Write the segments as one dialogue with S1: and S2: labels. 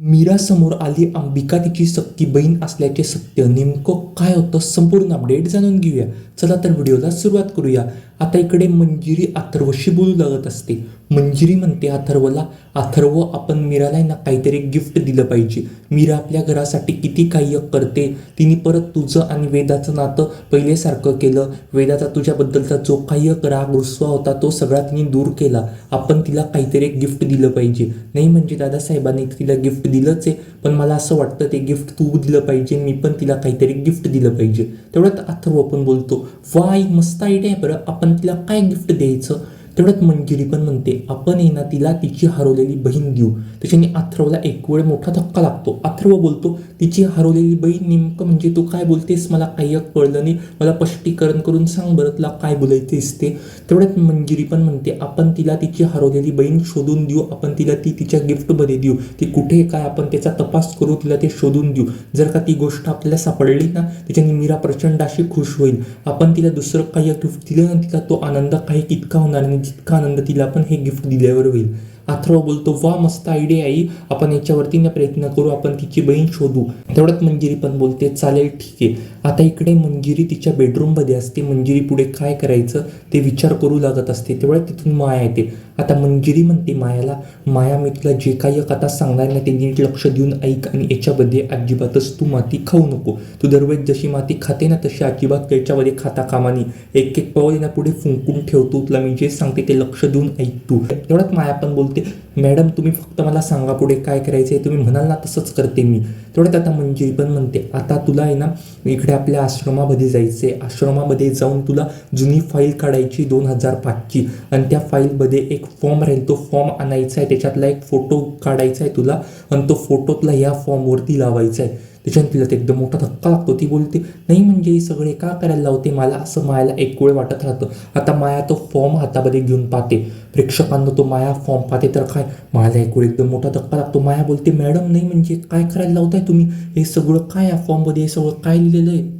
S1: मीरा समोर आली अंबिका तिची सक्ती बहीण असल्याचे सत्य नेमकं काय होतं संपूर्ण अपडेट जाणून घेऊया. चला तर व्हिडिओला सुरुवात करूया. आता इकडे मंजिरी अथर्वशी बोलू लागत असते. मंजिरी म्हणते अथर्वला अथर्व आपण मीराला ना काहीतरी गिफ्ट दिलं पाहिजे. मीरा आपल्या घरासाठी किती काही करते. तिने परत तुझं आणि वेदाचं नातं पहिलेसारखं केलं. वेदाचा तुझ्याबद्दलचा जो काही राग रुसवा होता तो सगळा तिने दूर केला. आपण तिला काहीतरी गिफ्ट दिलं पाहिजे. नाही म्हणजे दादासाहेबांनी तिला गिफ्ट दिलंच आहे पण मला असं वाटतं ते गिफ्ट तू दिलं पाहिजे मी पण तिला काहीतरी गिफ्ट दिलं पाहिजे. तेवढ्यात अथर्व पण बोलतो वाय मस्त आयडिया आहे बरं. आपण तिला काय गिफ्ट द्यायचं? तेवढ्यात मंजिरी पण म्हणते आपण आहे ना तिला तिची हरवलेली बहीण देऊ. त्याच्याने अथर्वला एक वेळ मोठा धक्का लागतो. अथर्व बोलतो तिची हरवलेली बहीण नेमकं म्हणजे तू काय बोलतेस? मला काही कळलं नाही. मला स्पष्टीकरण करून सांग बरं तुला काय बोलायचेस ते. तेवढ्यात मंजिरी पण म्हणते आपण तिला तिची हरवलेली बहीण शोधून देऊ. आपण तिला ती तिच्या गिफ्टमध्ये देऊ. ती कुठे आहे काय? आपण त्याचा तपास करू तिला ते शोधून देऊ. जर का ती गोष्ट आपल्याला सापडली ना त्याच्याने मीरा प्रचंड अशी खुश होईल. आपण तिला दुसरं काही गिफ्ट दिलं ना तिला तो आनंद काही कितका होणार नाही. जितका आनंद तिला पण हे गिफ्ट दिल्यावर होईल. अथर्व बोलतो वा मस्त आयडिया आई आपण याच्यावरती ना प्रयत्न करू आपण तिची बहीण शोधू. तेवढ्यात मंजिरी पण बोलते चालेल ठीक आहे. आता इकडे मंजिरी तिच्या बेडरूममध्ये असते. मंजिरी पुढे काय करायचं ते विचार करू लागत असते. तेवढ्यात तिथून माया येते. आता मंजिरी म्हणते मायाला माया मी तुला जे काही कथा सांगणार ना ते नीट लक्ष देऊन ऐक आणि याच्यामध्ये अजिबातच तू माती खाऊ नको. तू दरवेळेस जशी माती खाते ना तशी अजिबात त्याच्यामध्ये खाता कामानी एक एक पाऊल ना पुढे फुंकून ठेवतो. तुला मी जे सांगते ते लक्ष देऊन ऐक तू. तेवढ्यात माया पण बोलते. मॅडम तुम्ही फक्त मला सांगा पुढे काय करायचं आहे तुम्ही म्हणाल ना तसंच करते मी. तेवढ्यात आता मंजिरी पण म्हणते. आता तुला आहे ना इकडे आपल्या आश्रमामध्ये जायचं आहे आश्रमामध्ये जाऊन तुला जुनी फाईल काढायची दोन हजार पाचची. आणि त्या फाईलमध्ये एक फॉर्म राहील. तो फॉर्म आणायचा आहे त्याच्यातला एक फोटो काढायचा आहे तुला. आणि तो फोटो तुला ह्या फॉर्मवरती लावायचा आहे त्याच्याने तिला ते एकदम मोठा धक्का लागतो ती बोलते नाही म्हणजे हे सगळे का करायला लावते मला? असं मायाला एक वेळ वाटत राहतं. आता माया तो फॉर्म हातामध्ये घेऊन पाहते. प्रेक्षकांना तो माया फॉर्म पाहते तर काय? मायाला एक वेळ एकदम मोठा धक्का लागतो. माया बोलते मॅडम नाही म्हणजे काय करायला लावताय तुम्ही? हे सगळं काय या फॉर्ममध्ये हे सगळं काय लिहिलेलं आहे?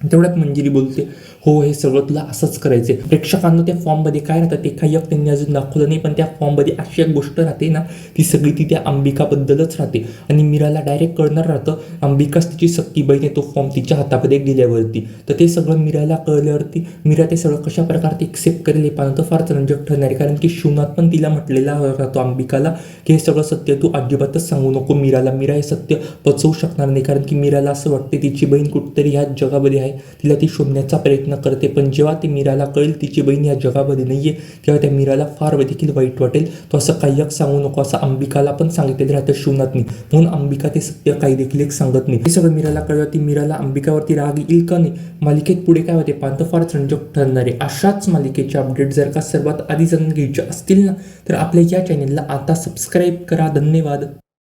S1: तेवढ्यात मंजिरी बोलते हो हे सगळं तुला असंच करायचंय. प्रेक्षकांना त्या फॉर्ममध्ये काय राहतं ते काही एक त्यांनी अजून दाखवलं नाही पण त्या फॉर्ममध्ये अशी एक गोष्ट राहते ना ती सगळी ती त्या अंबिकाबद्दलच राहते. आणि मीराला डायरेक्ट कळणार राहतं अंबिकाच तिची सक्की बहीण आहे तो फॉर्म तिच्या हातामध्ये गेल्यावरती. तर ते सगळं मीराला कळल्यावरती मीरा ते सगळं कशा प्रकारे एक्सेप्ट करेल हे पाहणं तर फार रंजक ठरणार आहे. कारण की शिवनाथ पण तिला म्हटलेला राहतो अंबिकाला की हे सगळं सत्य तू अजिबातच सांगू नको मीराला. मीरा हे सत्य पचवू शकणार नाही कारण की मीराला असं वाटते तिची बहीण कुठेतरी ह्या जगामध्ये आहे तिला ती शोधण्याचा प्रयत्न करते. पण जेव्हा ती मीराला कळेल तिची बहीण या जगामध्ये नाहीये तेव्हा त्या मीराला फार देखील वाईट वाटेल. तो असं काही सांगू नको असं अंबिकाला पण सांगितलेलं राहतं शिवनाथनी म्हणून अंबिका ते सत्य काही देखील एक सांगत नाही. हे सगळं मीराला कळलं ती मीराला अंबिकावरती राग येईल का नाही? मालिकेत पुढे काय होते? पाहतं फार रंजक ठरणार आहे. अशाच मालिकेचे अपडेट जर का सर्वात आधी जाणून घ्यायचे असतील ना तर आपल्या या चॅनेलला आता सबस्क्राईब करा. धन्यवाद.